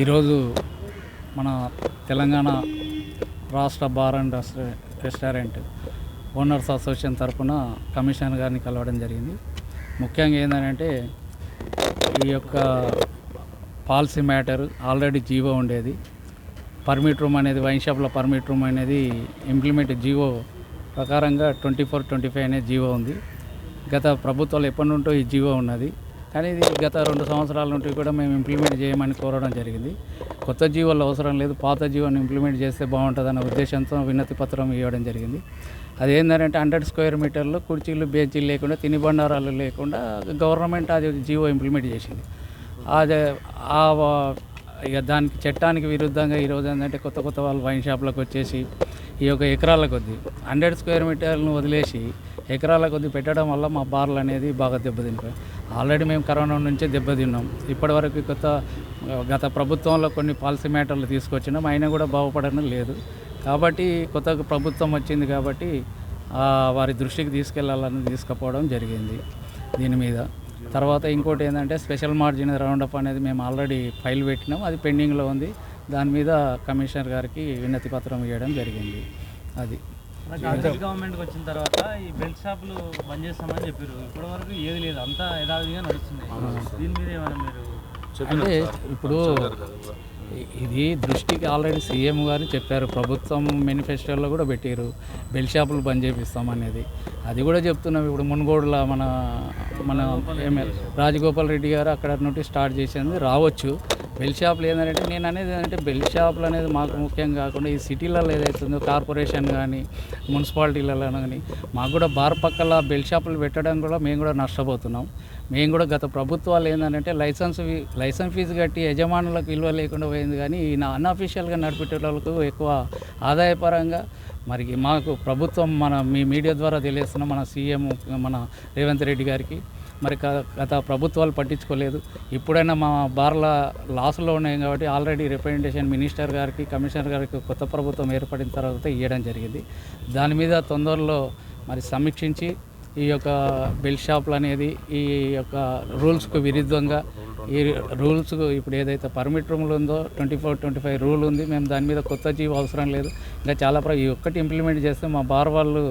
ఈరోజు మన తెలంగాణ రాష్ట్ర bar and restaurant owners association తరఫున కమిషనర్ గారిని కలవడం జరిగింది. ముఖ్యంగా ఏంటంటే ఈ యొక్క పాలసీ మ్యాటర్ ఆల్రెడీ జీవో ఉండేది. పర్మిట్ రూమ్ అనేది వైన్ షాప్లో పర్మిట్ రూమ్ అనేది ఇంప్లిమెంట్ జీవో ప్రకారంగా ట్వంటీ ఫోర్ ట్వంటీ ఫైవ్ అనే జీవో ఉంది. గత ప్రభుత్వాలు ఎప్పటి నుంటో ఈ జీవో ఉన్నది. కానీ ఇది గత రెండు సంవత్సరాల నుండి కూడా మేము ఇంప్లిమెంట్ చేయమని కోరడం జరిగింది. కొత్త జీవోలు అవసరం లేదు పాత జీవోని ఇంప్లిమెంట్ చేస్తే బాగుంటుందన్న ఉద్దేశంతో వినతి పత్రం ఇవ్వడం జరిగింది. అది ఏంటంటే హండ్రెడ్ స్క్వేర్ మీటర్లో కుర్చీలు బెంచీలు లేకుండా తిని బండారాలు లేకుండా గవర్నమెంట్ అది జీవో ఇంప్లిమెంట్ చేసింది. అదే ఆ ఇక దానికి చట్టానికి విరుద్ధంగా ఈరోజు ఏంటంటే కొత్త కొత్త వాళ్ళు వైన్ షాప్లకు వచ్చేసి ఈ యొక్క ఎకరాల కొద్దీ హండ్రెడ్ స్క్వేర్ మీటర్లను వదిలేసి ఎకరాల కొద్దీ పెట్టడం వల్ల మా బార్లు అనేది బాగా దెబ్బతింటాయి ఆల్రెడీ మేము కరోనా నుంచే దెబ్బతిన్నాం. ఇప్పటివరకు కొత్త గత ప్రభుత్వంలో కొన్ని పాలసీ మ్యాటర్లు తీసుకొచ్చినాం. అయినా కూడా బాగుపడడం లేదు. కాబట్టి కొత్త ప్రభుత్వం వచ్చింది కాబట్టి వారి దృష్టికి తీసుకెళ్ళాలని తీసుకుపోవడం జరిగింది దీని మీద. తర్వాత ఇంకోటి ఏంటంటే స్పెషల్ మార్జిన్ రౌండప్ అనేది మేము ఆల్రెడీ ఫైల్ పెట్టినాం. అది పెండింగ్లో ఉంది. దాని మీద కమిషనర్ గారికి వినతి పత్రం ఇవ్వడం జరిగింది. అది. గవర్నమెంట్కి వచ్చిన తర్వాత ఈ బెల్ట్ షాపులు బంద్ చేస్తామని చెప్పారు. ఇప్పటి వరకు ఏది లేదు. అంతా యథావిధిగా నడుస్తున్నాయి. దీని మీద ఏమైనా మీరు అంటే ఇప్పుడు ఇది దృష్టికి ఆల్రెడీ సీఎం గారు చెప్పారు. ప్రభుత్వం మేనిఫెస్టోలో కూడా పెట్టారు బెల్ షాపులు బంద్ చేపిస్తాం అనేది అది కూడా చెప్తున్నాం ఇప్పుడు మున్గోడులో మన మన ఎమ్మెల్యే రాజగోపాల్ రెడ్డి గారు అక్కడ నుండి స్టార్ట్ చేసింది రావచ్చు. బెల్ షాపులు ఏంటంటే నేను అనేది ఏంటంటే బెల్ షాపులు అనేది మాకు ముఖ్యం కాకుండా ఈ సిటీలలో ఏదైతుందో కార్పొరేషన్ కానీ మున్సిపాలిటీలలో కానీ మాకు కూడా బార్ పక్కల బెల్ షాపులు పెట్టడం కూడా మేము కూడా నష్టపోతున్నాం. మేము కూడా గత ప్రభుత్వాలు ఏంటంటే లైసెన్స్ ఫీ- లైసెన్స్ ఫీజు కట్టి యజమానులకు విలువ లేకుండా పోయింది కానీ ఈ అన్అఫీషియల్గా నడిపేటోళ్ళకు ఎక్కువ ఆదాయపరంగా మరి మాకు ప్రభుత్వం మన మీ మీడియా ద్వారా తెలియస్తున్న మన సీఎం మన రేవంత్ రెడ్డి గారికి మరి గత ప్రభుత్వాలు పట్టించుకోలేదు. ఇప్పుడైనా మా బార్ల లాస్లో ఉన్నాయి కాబట్టి ఆల్రెడీ రిప్రజెంటేషన్ మినిస్టర్ గారికి కమిషనర్ గారికి కొత్త ప్రభుత్వం ఏర్పడిన తర్వాత ఇవ్వడం జరిగింది. దాని మీద తొందరలో మరి సమీక్షించి ఈ యొక్క బెల్ షాపులు అనేది ఈ యొక్క రూల్స్కు విరుద్ధంగా ఈ రూల్స్ ఇప్పుడు ఏదైతే పర్మిట్ రూమ్లు ఉందో twenty four twenty five rule ఉంది. మేము దాని మీద కొత్త జీవ అవసరం లేదు. ఇంకా చాలా ప్ర ఈ ఒక్కటి ఇంప్లిమెంట్ చేస్తే మా బార్ వాళ్ళు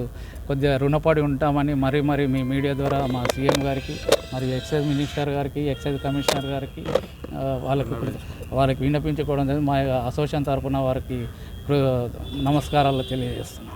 కొద్దిగా రుణపడి ఉంటామని మరీ మరి మీ మీడియా ద్వారా మా సీఎం గారికి మరియు ఎక్సైజ్ మినిస్టర్ గారికి ఎక్సైజ్ కమిషనర్ గారికి వాళ్ళకి వాళ్ళకి విన్నపించుకోవడం జరిగింది. మా అసోసియేషన్ తరఫున వారికి నమస్కారాలు తెలియజేస్తున్నాం.